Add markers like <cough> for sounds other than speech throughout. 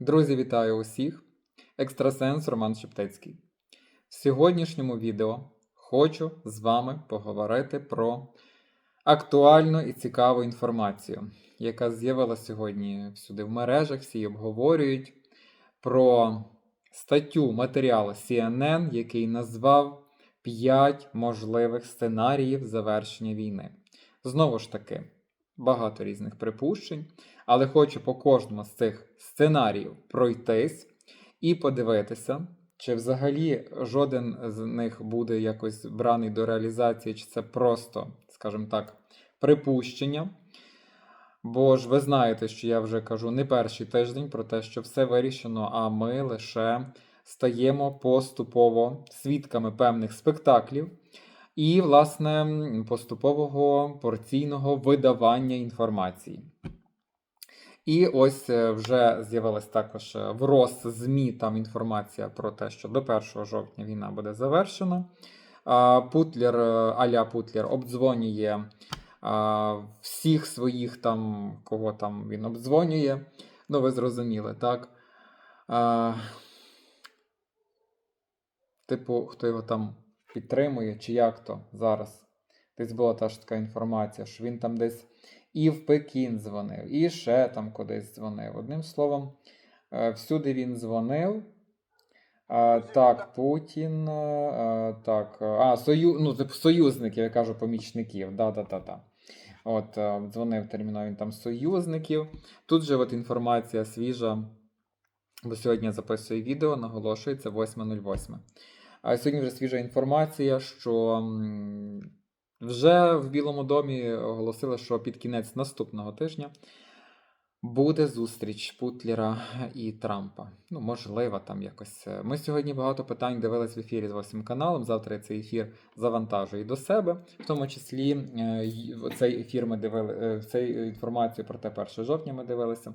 Друзі, вітаю усіх! Екстрасенс Роман Шептицький. В сьогоднішньому відео хочу з вами поговорити про актуальну і цікаву інформацію, яка з'явилася сьогодні всюди в мережах, всі обговорюють про статтю матеріалу CNN, який назвав 5 можливих сценаріїв завершення війни. Знову ж таки, багато різних припущень, але хочу по кожному з цих сценаріїв пройтись і подивитися, чи взагалі жоден з них буде якось браний до реалізації, чи це просто, скажімо так, припущення. Бо ж ви знаєте, що я вже кажу не перший тиждень про те, що все вирішено, а ми лише стаємо поступово свідками певних спектаклів і, власне, поступового порційного видавання інформації. І ось е, вже з'явилась також е, в РОС ЗМІ там інформація про те, що до 1 жовтня війна буде завершена. Путлер, е, Аля Путлер обдзвонює всіх своїх там, кого там він обдзвонює. Ну, ви зрозуміли, так? Типу, хто його там підтримує, чи як то зараз. Десь була та ж така інформація, що він там десь і в Пекін дзвонив, і ще там кудись дзвонив. Одним словом, е, всюди він дзвонив. А, так, Путін. А, так, а, сою, ну, типу, союзників, я кажу, помічників. Да, да, да, да. От, е, дзвонив терміново він там союзників. Тут же от інформація свіжа, бо сьогодні я записую відео, наголошується 8.08. А сьогодні вже свіжа інформація, що вже в Білому домі оголосили, що під кінець наступного тижня буде зустріч Путлера і Трампа. Ну, можливо, там якось. Ми сьогодні багато питань дивились в ефірі з 8 каналом. Завтра я цей ефір завантажую до себе. В тому числі е, цей ефір ми дивили, е, цей інформацію про те 1 жовтня ми дивилися.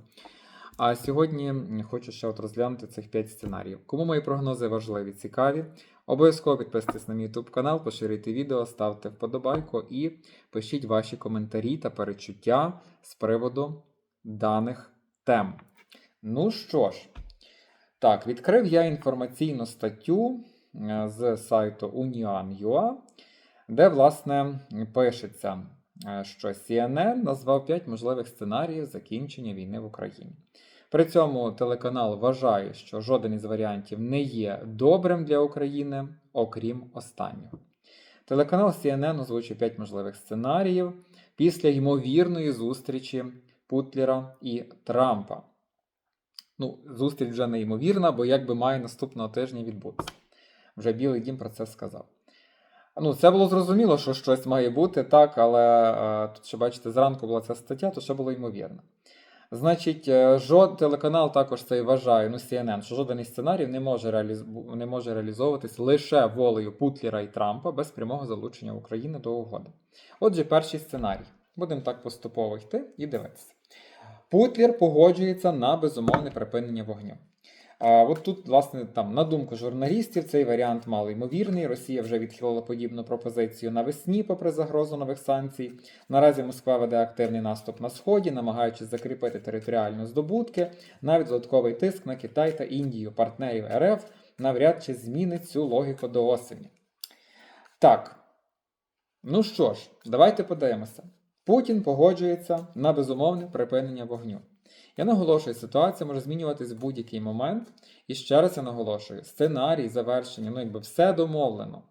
А сьогодні хочу ще от розглянути цих 5 сценаріїв. Кому мої прогнози важливі, цікаві, обов'язково підписуйтесь на мій YouTube канал, поширюйте відео, ставте вподобайку і пишіть ваші коментарі та перечуття з приводу даних тем. Ну що ж, так, відкрив я інформаційну статтю е, з сайту Unian.ua, де, власне, пишеться, е, що CNN назвав 5 можливих сценаріїв закінчення війни в Україні. При цьому телеканал вважає, що жоден із варіантів не є добрим для України, окрім останнього. Телеканал CNN озвучив 5 можливих сценаріїв після ймовірної зустрічі Путлера і Трампа. Ну, зустріч вже неймовірна, бо якби має наступного тижня відбутися. Вже Білий Дім про це сказав. Ну, це було зрозуміло, що щось має бути, так, але е, тут ще бачите, зранку була ця стаття, то ще було ймовірно. Значить, е, жод, телеканал також це і вважає, ну, CNN, що жоден із сценаріїв не може, реаліз... не може реалізовуватись лише волею Путлера і Трампа без прямого залучення України до угоди. Отже, перший сценарій. Будемо так поступово йти і дивитися. Путлер погоджується на безумовне припинення вогню. А от тут, власне, там, на думку журналістів, цей варіант мало ймовірний. Росія вже відхилила подібну пропозицію навесні, попри загрозу нових санкцій. Наразі Москва веде активний наступ на сході, намагаючись закріпити територіальні здобутки, навіть додатковий тиск на Китай та Індію, партнерів РФ, навряд чи змінить цю логіку до осені. Так. Ну що ж, давайте подивимося. Путін погоджується на безумовне припинення вогню. Я наголошую, ситуація може змінюватись в будь-який момент. І ще раз я наголошую: сценарій завершення, ну якби все домовлено.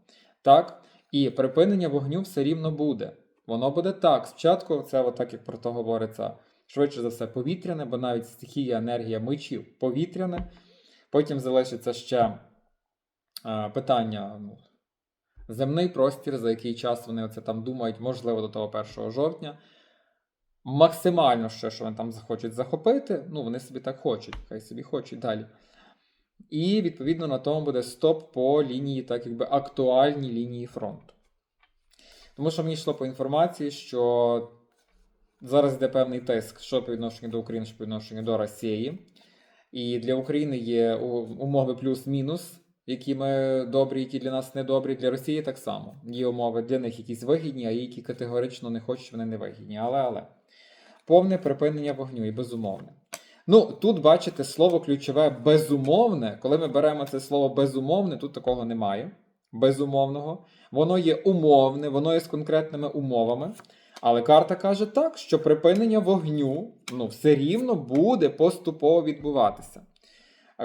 Так? І припинення вогню все рівно буде. Воно буде так. Спочатку це, отак як про то говориться, швидше за все, повітряне, бо навіть стихія енергія мечів повітряне. Потім залишиться ще е, питання. Ну, Земний простір, за який час вони оце там думають, можливо, до того 1 жовтня. Максимально ще, що вони там захочуть захопити, ну, вони собі так хочуть, хай собі хочуть далі. І, відповідно, на тому буде стоп по лінії, так якби актуальній лінії фронту. Тому що мені йшло по інформації, що зараз йде певний тиск, що по відношенню до України, що по відношенню до Росії. І для України є умови плюс-мінус, які ми добрі, які для нас недобрі. Для Росії так само. Є умови для них якісь вигідні, а є які категорично не хочуть, вони не вигідні. Але але повне припинення вогню і безумовне. Ну, тут бачите слово ключове безумовне. Коли ми беремо це слово безумовне, тут такого немає. Безумовного. Воно є умовне, воно є з конкретними умовами. Але карта каже так, що припинення вогню ну, все рівно буде поступово відбуватися.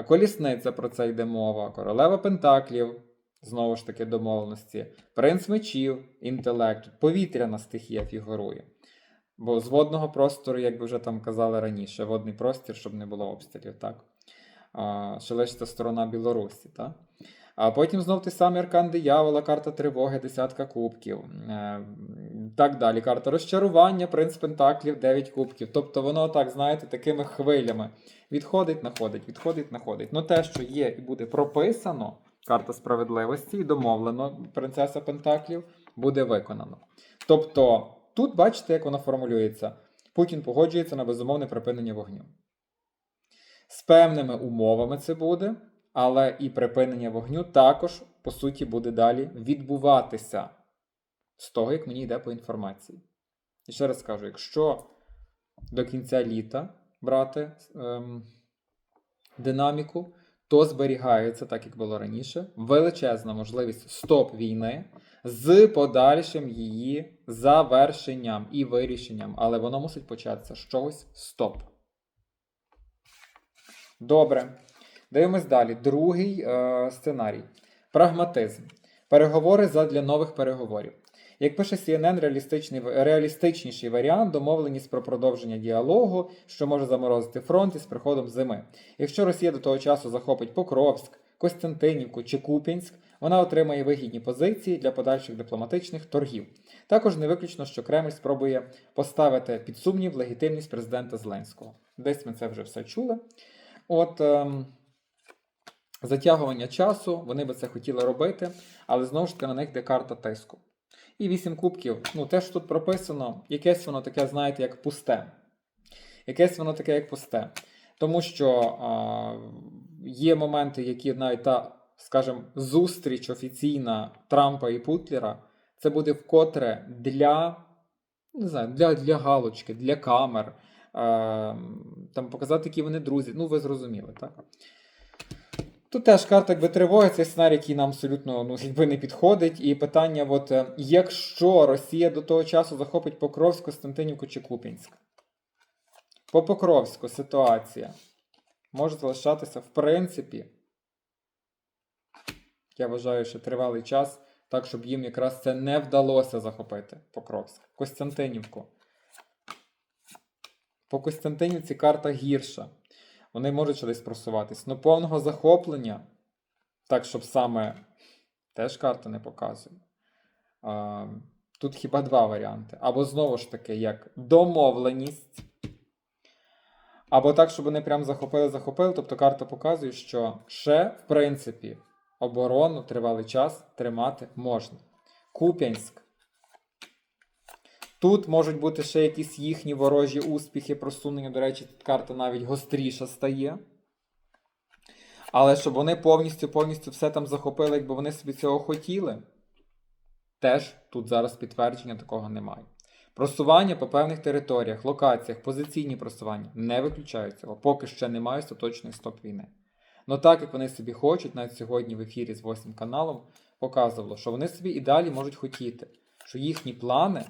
Колісниця про це йде мова, королева Пентаклів, знову ж таки домовленості, принц мечів, інтелект, повітряна стихія фігурує. Бо з водного простору, як би вже там казали раніше, водний простір, щоб не було обстрілів, так? А, що сторона Білорусі, так? А потім знов той самий аркан диявола, карта тривоги, десятка кубків. Е, так далі. Карта розчарування, принц Пентаклів, 9 кубків. Тобто воно так, знаєте, такими хвилями відходить, находить, відходить, находить. Ну те, що є і буде прописано, карта справедливості і домовлено, принцеса Пентаклів, буде виконано. Тобто, тут бачите, як воно формулюється. Путін погоджується на безумовне припинення вогню. З певними умовами це буде, але і припинення вогню також, по суті, буде далі відбуватися з того, як мені йде по інформації. І ще раз кажу: якщо до кінця літа брати ем, динаміку, то зберігається, так як було раніше, величезна можливість стоп війни з подальшим її завершенням і вирішенням. Але воно мусить початися з чогось стоп. Добре. Дивимось далі. Другий е, сценарій. Прагматизм. Переговори задля нових переговорів. Як пише CNN, реалістичний, реалістичніший варіант домовленість про продовження діалогу, що може заморозити фронт із приходом зими. Якщо Росія до того часу захопить Покровськ, Костянтинівку чи Куп'янськ, вона отримає вигідні позиції для подальших дипломатичних торгів. Також не виключно, що Кремль спробує поставити під сумнів легітимність президента Зеленського. Десь ми це вже все чули. От ем, затягування часу, вони би це хотіли робити, але знову ж таки на них йде карта тиску. І вісім кубків, ну те, що тут прописано, якесь воно таке, знаєте, як пусте. Якесь воно таке, як пусте. Тому що а, є моменти, які навіть та, скажімо, зустріч офіційна Трампа і Путлера, це буде вкотре для, не знаю, для, для галочки, для камер, а, там показати, які вони друзі. Ну, ви зрозуміли, так? Тут теж карта якби тривоги, цей сценарій, який нам абсолютно ну, якби не підходить. І питання: от, е, якщо Росія до того часу захопить Покровськ, Костянтинівку чи Купінськ? По Покровську ситуація може залишатися, в принципі, я вважаю, що тривалий час, так, щоб їм якраз це не вдалося захопити Покровськ. Костянтинівку. По Костянтинівці карта гірша. Вони можуть ще десь просуватись. Ну, повного захоплення, так, щоб саме теж карта не показує. А, тут хіба два варіанти. Або знову ж таки, як домовленість. Або так, щоб вони прям захопили-захопили. Тобто карта показує, що ще, в принципі, оборону тривалий час тримати можна. Куп'янськ. Тут можуть бути ще якісь їхні ворожі успіхи, просунення. До речі, тут карта навіть гостріша стає. Але щоб вони повністю повністю все там захопили, якби вони собі цього хотіли, теж тут зараз підтвердження такого немає. Просування по певних територіях, локаціях, позиційні просування не виключаються, поки ще немає остаточної стоп війни. Ну так як вони собі хочуть, навіть сьогодні в ефірі з 8 каналом показувало, що вони собі і далі можуть хотіти, що їхні плани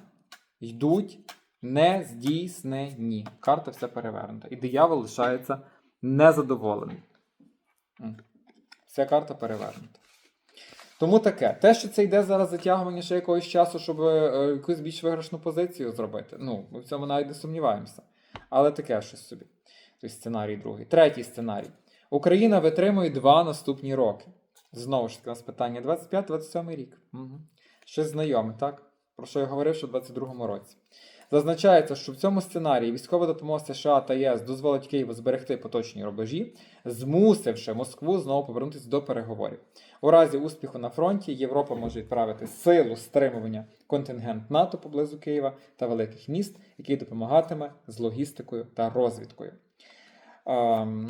йдуть нездійснені. Карта все перевернута. І диявол лишається незадоволений. Вся карта перевернута. Тому таке. Те, що це йде зараз затягування ще якогось часу, щоб е, якусь більш виграшну позицію зробити. Ну, ми в цьому навіть не сумніваємося. Але таке щось собі. Тобто сценарій другий. Третій сценарій. Україна витримує два наступні роки. Знову ж таки, у нас питання 25-27 рік. Угу. Щось знайоме, так? Про що я говорив, що в 22-му році. Зазначається, що в цьому сценарії військова допомога США та ЄС дозволить Києву зберегти поточні рубежі, змусивши Москву знову повернутися до переговорів. У разі успіху на фронті Європа може відправити силу стримування контингент НАТО поблизу Києва та великих міст, який допомагатиме з логістикою та розвідкою. Ем...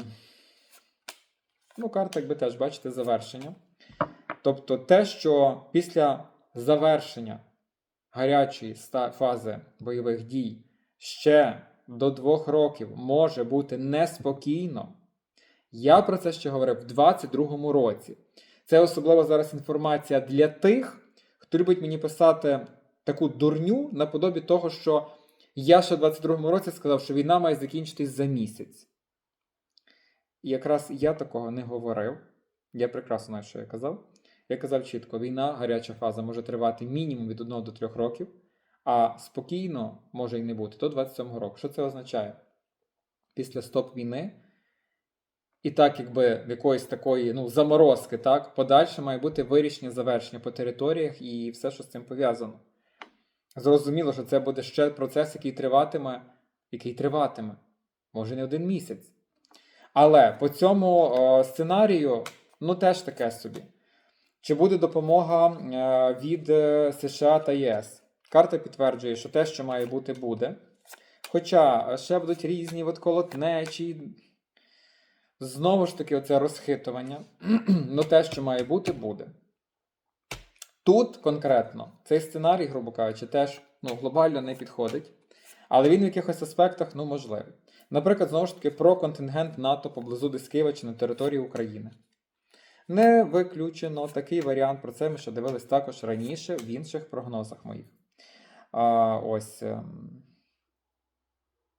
Ну, карта, якби теж бачите, завершення. Тобто те, що після завершення гарячої фази бойових дій ще до двох років може бути неспокійно. Я про це ще говорив в 22-му році. Це особливо зараз інформація для тих, хто любить мені писати таку дурню наподобі того, що я ще в 22-му році сказав, що війна має закінчитись за місяць. І якраз я такого не говорив. Я прекрасно знаю, що я казав. Я казав чітко: війна, гаряча фаза може тривати мінімум від 1 до 3 років, а спокійно може і не бути до 27-го року. Що це означає? Після стоп війни, і так, якби в якоїсь такої ну, заморозки, так, подальше має бути вирішення завершення по територіях і все, що з цим пов'язано. Зрозуміло, що це буде ще процес, який триватиме, який триватиме, може не один місяць. Але по цьому сценарію, ну теж таке собі. Чи буде допомога е, від е, США та ЄС? Карта підтверджує, що те, що має бути, буде. Хоча ще будуть різні от колотнечі. Знову ж таки, оце розхитування. <clears throat> ну те, що має бути, буде. Тут конкретно цей сценарій, грубо кажучи, теж ну, глобально не підходить, але він в якихось аспектах ну, можливий. Наприклад, знову ж таки, про контингент НАТО поблизу десь Києва чи на території України. Не виключено такий варіант. Про це ми ще дивились також раніше в інших прогнозах моїх. А, Ось. ем,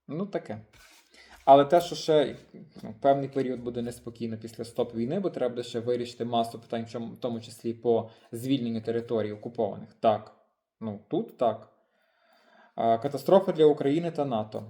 Ну, таке. Але те, що ще ну, певний період буде неспокійно після стоп війни, бо треба буде ще вирішити масу питань, в тому числі по звільненню територій окупованих. Так. Ну, тут так. Катастрофа для України та НАТО.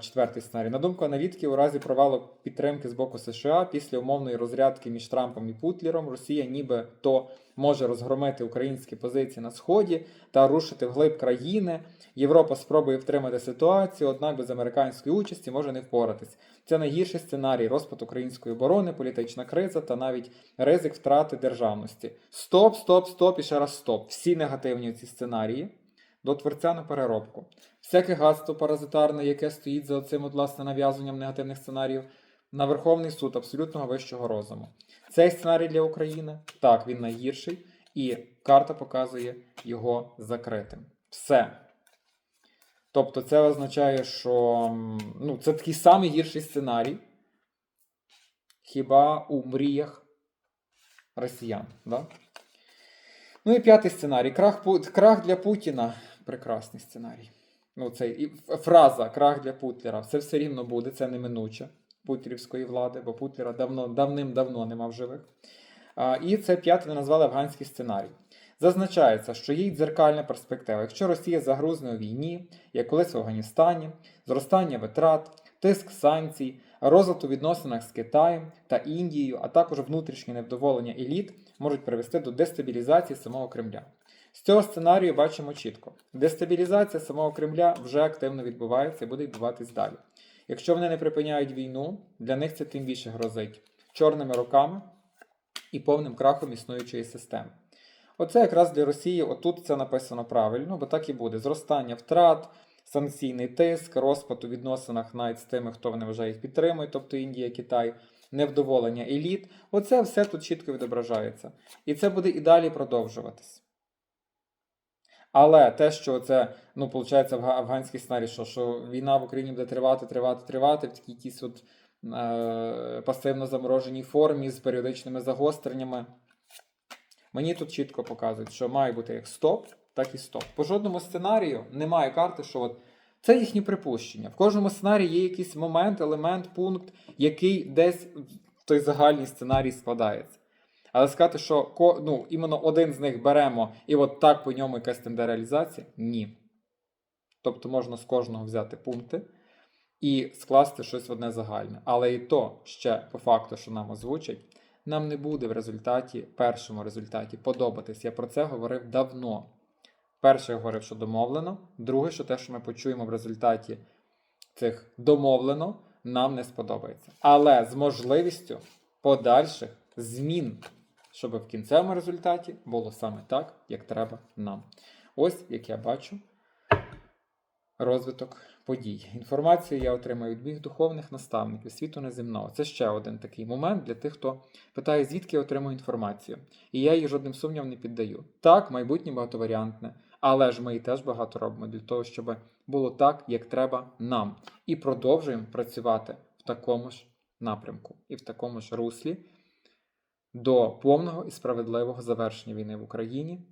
Четвертий сценарій. На думку аналітиків, у разі провалу підтримки з боку США після умовної розрядки між Трампом і Путлером, Росія ніби то може розгромити українські позиції на сході та рушити вглиб країни. Європа спробує втримати ситуацію, однак без американської участі може не впоратись. Це найгірший сценарій розпад української оборони, політична криза та навіть ризик втрати державності. Стоп, стоп, стоп і ще раз стоп. Всі негативні ці сценарії до творця на переробку. Всяке гадство паразитарне, яке стоїть за цим власне нав'язуванням негативних сценаріїв, на Верховний суд абсолютного вищого розуму. Цей сценарій для України так, він найгірший, і карта показує його закритим. Все. Тобто, це означає, що ну, це такий самий гірший сценарій. Хіба у мріях росіян. Да? Ну і п'ятий сценарій. Крах, крах для Путіна. Прекрасний сценарій. Ну, це і фраза крах для Путлера. Це все рівно буде, це неминуче путлерівської влади, бо Путлера давно, давним-давно нема в живих. А, і це вони назвали афганський сценарій. Зазначається, що є дзеркальна перспектива. Якщо Росія загрузне у війні, як колись в Афганістані, зростання витрат, тиск санкцій, розлад у відносинах з Китаєм та Індією, а також внутрішнє невдоволення еліт можуть привести до дестабілізації самого Кремля. З цього сценарію бачимо чітко: дестабілізація самого Кремля вже активно відбувається і буде відбуватись далі. Якщо вони не припиняють війну, для них це тим більше грозить чорними роками і повним крахом існуючої системи. Оце якраз для Росії, отут це написано правильно, бо так і буде: зростання втрат, санкційний тиск, розпад у відносинах навіть з тими, хто вони вважає їх підтримує, тобто Індія, Китай, невдоволення еліт. Оце все тут чітко відображається. І це буде і далі продовжуватись. Але те, що це, ну, виходить, афганський сценарій, що, що війна в Україні буде тривати, тривати, тривати, в такій якійсь от е, пасивно замороженій формі з періодичними загостреннями. Мені тут чітко показують, що має бути як стоп, так і стоп. По жодному сценарію немає карти, що от це їхні припущення. В кожному сценарії є якийсь момент, елемент, пункт, який десь в той загальний сценарій складається. Але сказати, що ну, іменно один з них беремо і от так по ньому якась тенде реалізація ні. Тобто можна з кожного взяти пункти і скласти щось в одне загальне. Але і то ще по факту, що нам озвучать, нам не буде в результаті, першому результаті подобатись. Я про це говорив давно. Перше, я говорив, що домовлено. Друге, що те, що ми почуємо в результаті цих домовлено, нам не сподобається. Але з можливістю подальших змін, щоб в кінцевому результаті було саме так, як треба нам. Ось як я бачу розвиток подій. Інформацію я отримаю від моїх духовних наставників світу неземного. Це ще один такий момент для тих, хто питає, звідки я отримую інформацію. І я її жодним сумнівом не піддаю. Так, майбутнє багатоваріантне, Але ж ми і теж багато робимо для того, щоб було так, як треба нам. І продовжуємо працювати в такому ж напрямку і в такому ж руслі до повного і справедливого завершення війни в Україні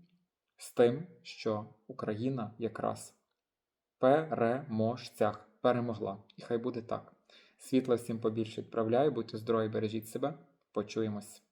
з тим, що Україна якраз переможцях перемогла. І хай буде так. Світла всім побільше відправляю, будьте здорові, бережіть себе. Почуємось.